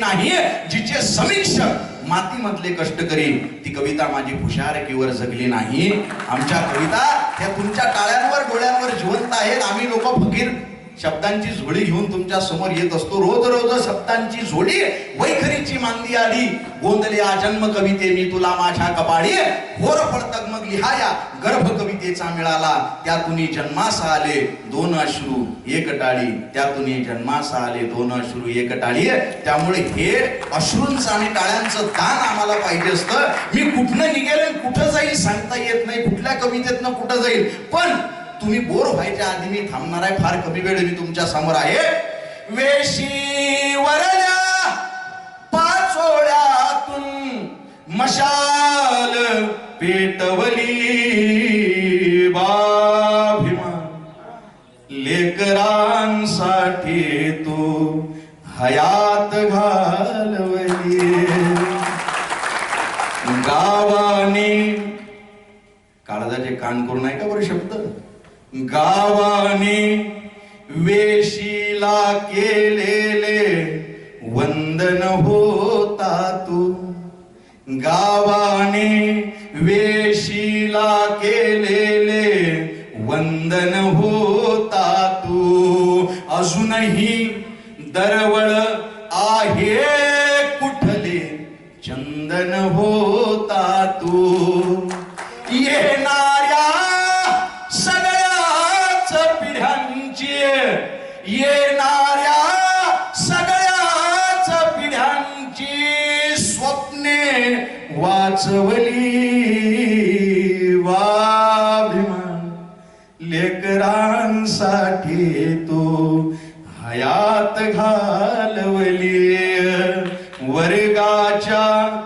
नाही जिचे समीक्षक मातीमधले कष्टकरी ती कविता माझी हुशारकीवर जगली नाही. आमच्या कविता त्या तुमच्या टाळ्यांवर डोळ्यांवर जिवंत आहेत. आम्ही लोक फकीर. शब्दांची झोडी घेऊन तुमच्यासमोर येत असतो. रोज रोज शब्दांची झोडी वैखरीची मांदी आली. गोंदले जन्म कविते मी तुला माझ्या कपाळी. होर फळतक मग लिहाया. गर्भ कवितेचा मिळाला. त्यातून जन्मास आले दोन अश्रू. एक टाळी. त्यातून जन्मास आले दोन अश्रू. एक टाळी. त्यामुळे हे अश्रूंचं आणि टाळ्यांचं दान आम्हाला पाहिजे असतं. मी कुठनं निघेल कुठं जाईल सांगता येत नाही. कुठल्या कवितेतनं कुठं जाईल. पण तुम्ही बोर व्हायच्या आधी मी थांबणार आहे. फार कमी वेळ मी तुमच्यासमोर आहे. वेशी वरल्या पाचोळ्यातून मशाल पेटवली बाभिमान. लेकरांसाठी तू हयात घालवली. गावाने काळजाचे कान करून आहे का बरं शब्द गावाने वेशीला केलेले वंदन होता तू. गावाने वेशीला केलेले वंदन होता तू. अजूनही दरवळ आहे कुठले? चंदन होता तू. पिढ्यांची स्वप्ने वाचवली वाभिमान लेकरांसाठी तो हयात घालवली. वर्गाच्या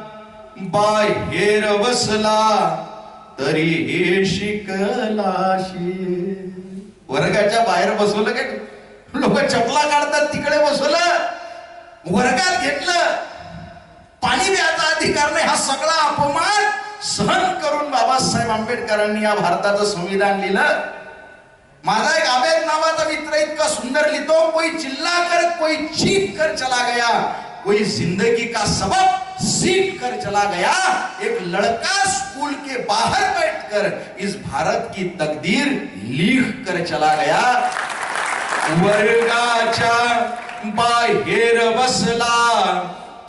बाहेर बसला तरी हे शिकलाशी. वर्गाच्या बाहेर बसवलं काय? लोक चपला काढतात तिकडे बसवलं. वर्गात घेतलं. पाणी द्यायचा अधिकार नाही. हा सगळा अपमान सहन करून बाबासाहेब आंबेडकरांनी या भारताचं संविधान लिहिलं. माझा एक आबेद नावाचा मित्र इतका सुंदर लिहितो, कोई चिल्ला कर, कोई चीख कर चला गया, कोई ज़िंदगी का सबक सीख कर चला गया, एक लड़का स्कूल के बाहर बैठकर इस भारत की तकदीर लिख कर चला गया। वर्गाच्या बाहेर बसला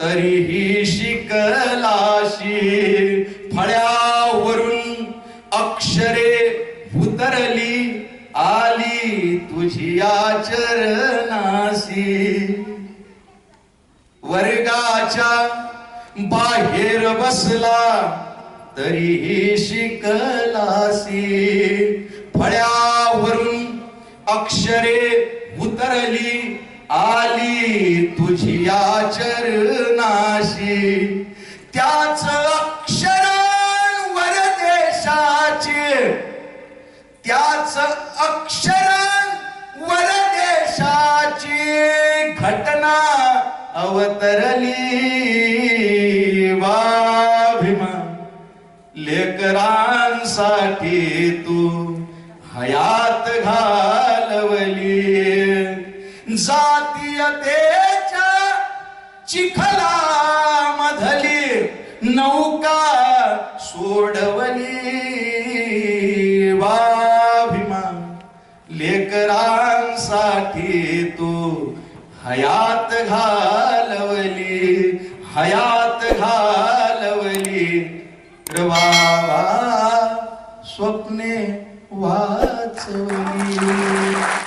तरीही शिकलाशी फळ्यावरून अक्षरे उतरली आली तुझी आचरणाशी. वर्गाच्या बाहेर बसला तरीही शिकलासी फळ्यावरून अक्षरे उतरली आली तुझी चरणाशी त्याच अक्षरांवर देशाचे. त्याच अक्षरांवर देशाची घटना अवतरली. वाभिमान लेकरांसाठी तू हयात घा जातीयतेच्या चिखला मधली नौका सोडवली. वाभिमान लेकरांसाठी तू हयात घालवली हयात घालवली. रे बाबा स्वप्ने वाचवली.